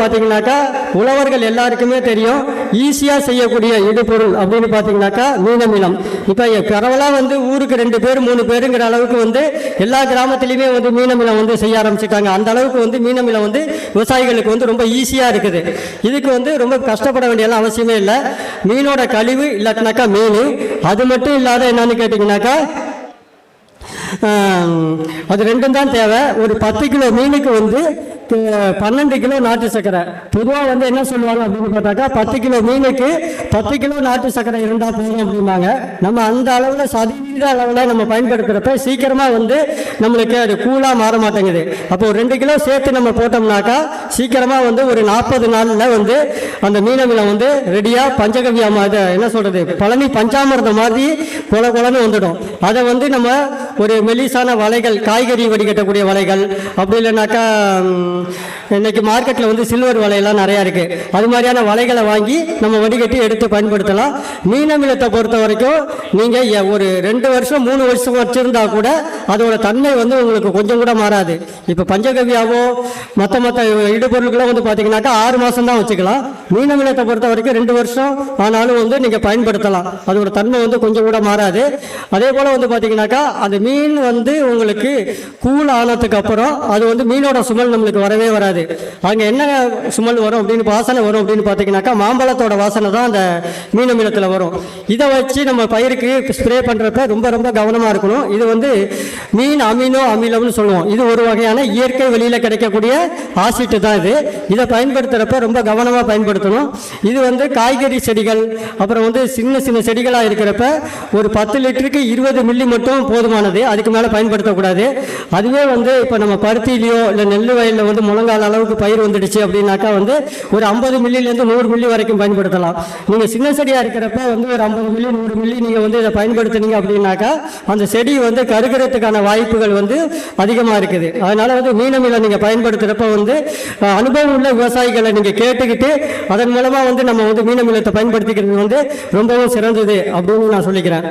பார்த்தீங்கன்னாக்கா உழவர்கள் எல்லாருக்குமே தெரியும் ஈஸியாக செய்யக்கூடிய இடுபொருள் அப்படின்னு பார்த்தீங்கன்னாக்கா மீனமிலம் இப்போ பரவலாக வந்து ஊருக்கு ரெண்டு பேர் மூணு பேருங்கிற அளவுக்கு வந்து எல்லா கிராமத்துலேயுமே வந்து மீனமிலம் வந்து செய்ய ஆரம்பிச்சிட்டாங்க. அந்த அளவுக்கு வந்து மீனமிலம் வந்து விவசாயிகளுக்கு வந்து ரொம்ப ஈஸியாக இருக்குது. இதுக்கு வந்து ரொம்ப கஷ்டப்பட வேண்டிய அவசியமே இல்லை. மீனோட கழிவு இல்லாட்டினாக்கா மீன். அது மட்டும் இல்லாத என்னன்னு கேட்டிங்கனாக்கா அது ரெண்டும் தான் தேவை. ஒரு பத்து கிலோ மீனுக்கு வந்து பன்னெண்டு கிலோ நாட்டு சர்க்கரை. பொதுவாக வந்து என்ன சொல்லுவாங்க அப்படின்னு பார்த்தாக்கா பத்து கிலோ மீனுக்கு பத்து கிலோ நாட்டு சர்க்கரை இருந்தால் போதும் அப்படிம்பாங்க. நம்ம அந்த அளவில் சதவீத அளவில் நம்ம பயன்படுத்துகிறப்ப சீக்கிரமாக வந்து நம்மளுக்கு அது கூலாக மாற மாட்டேங்குது. அப்போ ஒரு ரெண்டு கிலோ சேர்த்து நம்ம போட்டோம்னாக்கா சீக்கிரமாக வந்து ஒரு நாற்பது நாளில் வந்து அந்த மீனமிலம் வந்து ரெடியாக பஞ்சகவியமாக மாதிரி என்ன சொல்கிறது பழனி பஞ்சாமிர்தம் மாதிரி கொல கொலன்னு வந்துடும். அதை வந்து நம்ம ஒரு மெலிசான வலைகள் காய்கறி வடிகட்டக்கூடிய வலைகள் அப்படி இல்லைனாக்கா இன்றைக்கி இன்னைக்கு மார்க்கெட்டில் வந்து சில்வர் வலையெல்லாம் நிறையா இருக்குது அது மாதிரியான வலைகளை வாங்கி நம்ம வடிகட்டி எடுத்து பயன்படுத்தலாம். மீனமிலத்தை பொறுத்த வரைக்கும் நீங்கள் ஒரு ரெண்டு வருஷம் மூணு வருஷம் வச்சுருந்தா கூட அதோட தன்மை வந்து உங்களுக்கு கொஞ்சம் கூட மாறாது. இப்போ பஞ்சகவியாவோ மற்ற மற்ற இடுபொருட்களும் வந்து பார்த்தீங்கன்னாக்கா ஆறு மாதம் தான் வச்சுக்கலாம். மீனமிலத்தை பொறுத்த வரைக்கும் ரெண்டு வருஷம் ஆனாலும் வந்து நீங்கள் பயன்படுத்தலாம். அதோட தன்மை வந்து கொஞ்சம் கூட மாறாது. அதே போல் வந்து பார்த்தீங்கன்னாக்கா அந்த மீன் வந்து உங்களுக்கு கூல் ஆனதுக்கு அப்புறம் அது வந்து மீனோட சுமல் நம்மளுக்கு வரவே வராது. அங்கே என்ன சுமல் வரும் அப்படின்னு வாசனை வரும் அப்படின்னு பார்த்தீங்கன்னாக்கா மாம்பழத்தோட வாசனை தான் அந்த மீனமிலத்தில் வரும். இதை வச்சு நம்ம பயிருக்கு ஸ்ப்ரே பண்ணுறப்ப ரொம்ப ரொம்ப கவனமாக இருக்கணும். இது வந்து மீன் அமினோ அமிலம்னு சொல்லுவோம். இது ஒரு வகையான இயற்கை வெளியில் கிடைக்கக்கூடிய ஆசிட்டு தான் இது. இதை பயன்படுத்துகிறப்ப ரொம்ப கவனமாக பயன்படுத்தணும். இது வந்து காய்கறி செடிகள் அப்புறம் வந்து சின்ன சின்ன செடிகளாக இருக்கிறப்ப ஒரு பத்து லிட்டருக்கு இருபது மில்லி மட்டும் போதுமானது. அதுக்கு மேலே பயன்படுத்தக்கூடாது அதுவே வந்து இப்போ நம்ம பருத்திலையோ இல்லை நெல் வயலில் வந்து முழங்கால் அளவுக்கு பயிர் வந்துடுச்சு அப்படின்னாக்கா வந்து ஒரு ஐம்பது மில்லிலேருந்து நூறு மில்லி வரைக்கும் பயன்படுத்தலாம். நீங்கள் சின்ன செடியாக இருக்கிறப்ப வந்து ஒரு ஐம்பது மில்லி நூறு மில்லி நீங்கள் வந்து இதை பயன்படுத்துனீங்க அப்படின்னாக்கா அந்த செடி வந்து கருகிறதுக்கான வாய்ப்புகள் வந்து அதிகமாக இருக்குது. அதனால் வந்து மீனமில நீங்கள் பயன்படுத்துகிறப்ப வந்து அனுபவம் உள்ள விவசாயிகளை நீங்கள் கேட்டுக்கிட்டு அதன் மூலமாக வந்து நம்ம வந்து மீனமிலத்தை பயன்படுத்திக்கிறது வந்து ரொம்பவும் சிறந்தது அப்படின்னு நான் சொல்லிக்கிறேன்.